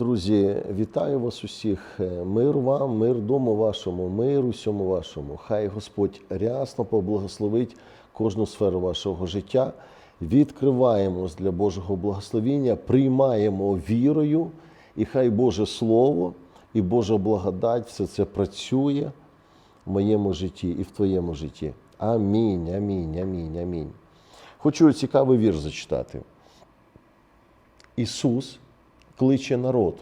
Друзі, вітаю вас усіх. Мир вам, мир дому вашому, мир усьому вашому. Хай Господь рясно поблагословить кожну сферу вашого життя. Відкриваємось для Божого благословіння, приймаємо вірою, і хай Боже Слово і Божа благодать все це працює в моєму житті і в твоєму житті. Амінь, амінь, амінь, амінь. Хочу цікавий вірш зачитати. Ісус кличе народ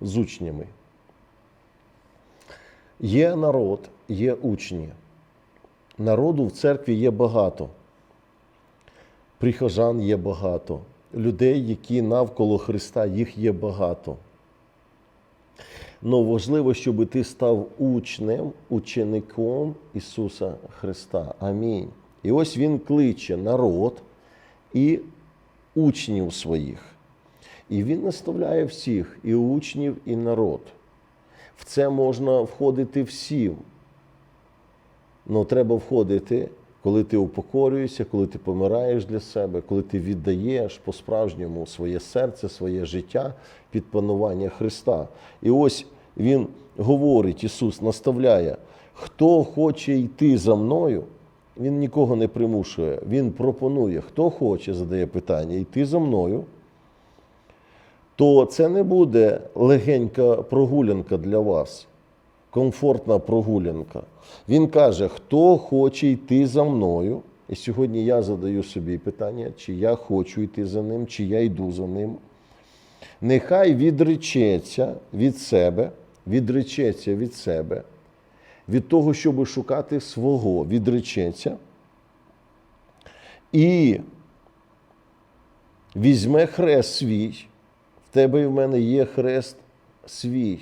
з учнями. Є народ, є учні. Народу в церкві є багато. Прихожан є багато. Людей, які навколо Христа, їх є багато. Но важливо, щоб ти став учнем, учеником Ісуса Христа. Амінь. І ось Він кличе народ і учнів своїх. І він наставляє всіх, і учнів, і народ. В це можна входити всім. Ну, треба входити, коли ти упокорюєшся, коли ти помираєш для себе, коли ти віддаєш по-справжньому своє серце, своє життя під панування Христа. І ось Він говорить, Ісус наставляє, хто хоче йти за мною, Він нікого не примушує, Він пропонує, хто хоче, задає питання, йти за мною то це не буде легенька прогулянка для вас, комфортна прогулянка. Він каже, хто хоче йти за мною. І сьогодні я задаю собі питання, чи я хочу йти за ним, чи я йду за ним. Нехай відречеться від себе, відречеться від себе, від того, щоб шукати свого, відречеться. І візьме хрест свій в тебе і в мене є хрест свій.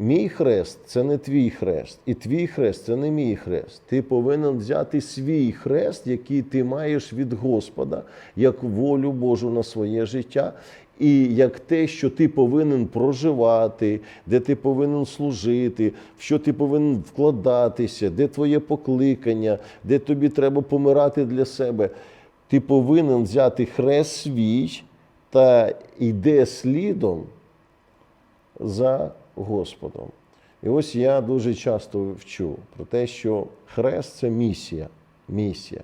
Мій хрест це не твій хрест, і твій хрест це не мій хрест. Ти повинен взяти свій хрест, який ти маєш від Господа, як волю Божу на своє життя, і як те, що ти повинен проживати, де ти повинен служити, в що ти повинен вкладатися, де твоє покликання, де тобі треба помирати для себе. Ти повинен взяти хрест свій та йде слідом за Господом. І ось я дуже часто вчу про те, що хрест це місія. місія.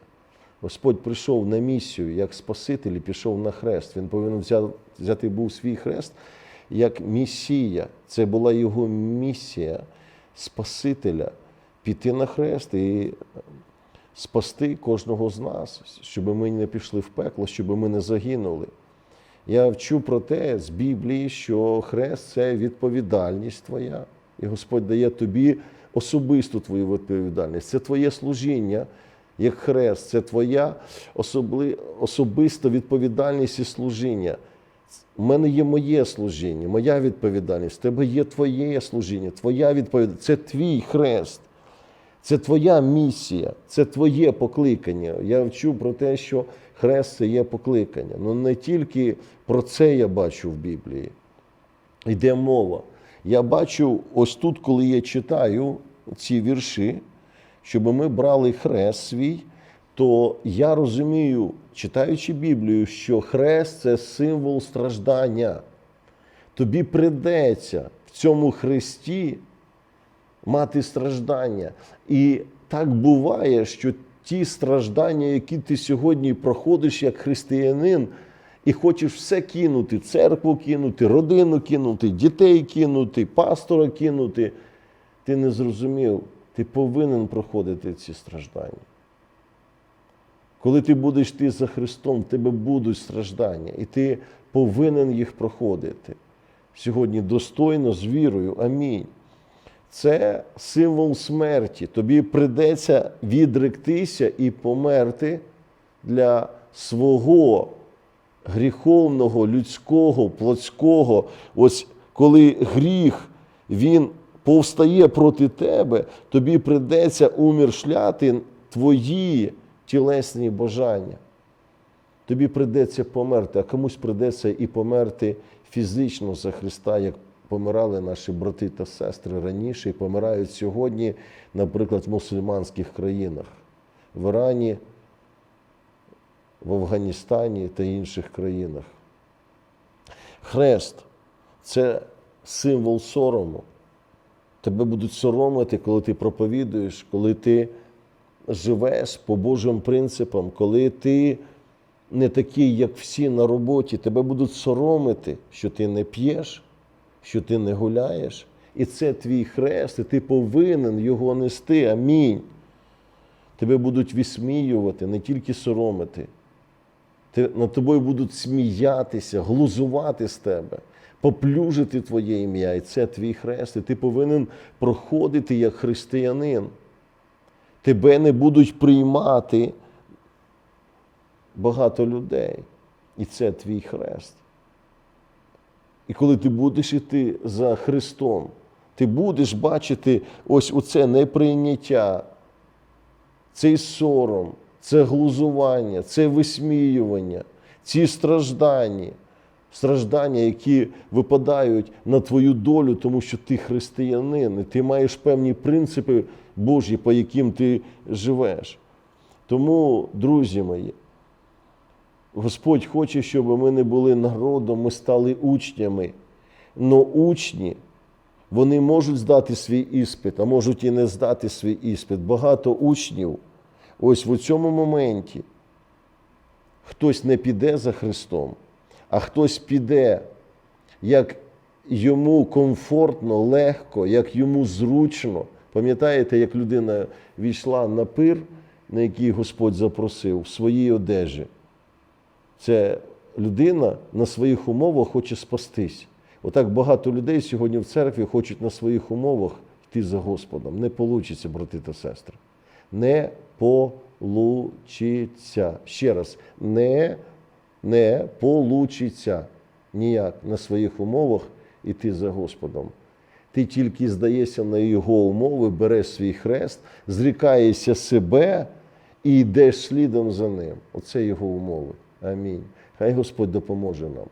Господь прийшов на місію як Спаситель і пішов на хрест. Він повинен взяти, взяти був свій хрест як місія. Це була його місія Спасителя піти на хрест і спасти кожного з нас, щоб ми не пішли в пекло, щоб ми не загинули. Я вчу про те з Біблії, що хрест це відповідальність твоя, і Господь дає тобі особисту твою відповідальність. Це твоє служіння, як хрест, це твоя особли, особиста відповідальність і служіння. У мене є моє служіння, моя відповідальність, в тебе є твоє служіння, твоя відповідальність. Це твій хрест. Це твоя місія, це твоє покликання. Я вчу про те, що хрест це є покликання. Ну не тільки про це я бачу в Біблії. Йде мова. Я бачу ось тут, коли я читаю ці вірші, щоб ми брали хрест свій, то я розумію, читаючи Біблію, що хрест це символ страждання. Тобі придеться в цьому хресті мати страждання. І так буває, що ті страждання, які ти сьогодні проходиш як християнин, і хочеш все кинути, церкву кинути, родину кинути, дітей кинути, пастора кинути, ти не зрозумів, ти повинен проходити ці страждання. Коли ти будеш йти за Христом, в тебе будуть страждання, і ти повинен їх проходити. Сьогодні достойно з вірою. Амінь це символ смерті. Тобі придеться відректися і померти для свого гріховного, людського, плотського. Ось коли гріх він повстає проти тебе, тобі придеться уміршляти твої тілесні бажання. Тобі придеться померти, а комусь придеться і померти фізично за Христа, як помирали наші брати та сестри раніше і помирають сьогодні, наприклад, в мусульманських країнах, в Ірані, в Афганістані та інших країнах. Хрест це символ сорому. Тебе будуть соромити, коли ти проповідуєш, коли ти живеш по Божим принципам, коли ти не такий, як всі на роботі, тебе будуть соромити, що ти не п'єш, що ти не гуляєш. І це твій хрест, і ти повинен його нести. Амінь. Тебе будуть висміювати, не тільки соромити. Ти, над тобою будуть сміятися, глузувати з тебе, поплюжити твоє ім'я. І це твій хрест. І ти повинен проходити як християнин. Тебе не будуть приймати багато людей. І це твій хрест. І коли ти будеш іти за Христом, ти будеш бачити ось оце неприйняття, цей сором, це глузування, це висміювання, ці страждання, страждання, які випадають на твою долю, тому що ти християнин, і ти маєш певні принципи Божі, по яким ти живеш. Тому, друзі мої, Господь хоче, щоб ми не були народом, ми стали учнями. Но учні, вони можуть здати свій іспит, а можуть і не здати свій іспит. Багато учнів, ось в цьому моменті хтось не піде за Христом, а хтось піде, як йому комфортно, легко, як йому зручно. Пам'ятаєте, як людина війшла на пир, на який Господь запросив, в своїй одежі. Це людина на своїх умовах хоче спастись. Отак багато людей сьогодні в церкві хочуть на своїх умовах йти за Господом. Не вийде, брати та сестри. Не получиться. Ще раз, не, не получиться ніяк на своїх умовах йти за Господом. Ти тільки здаєшся на його умови, береш свій хрест, зрікаєшся себе і йдеш слідом за ним. Оце його умови. Амінь. Хай Господь допоможе нам.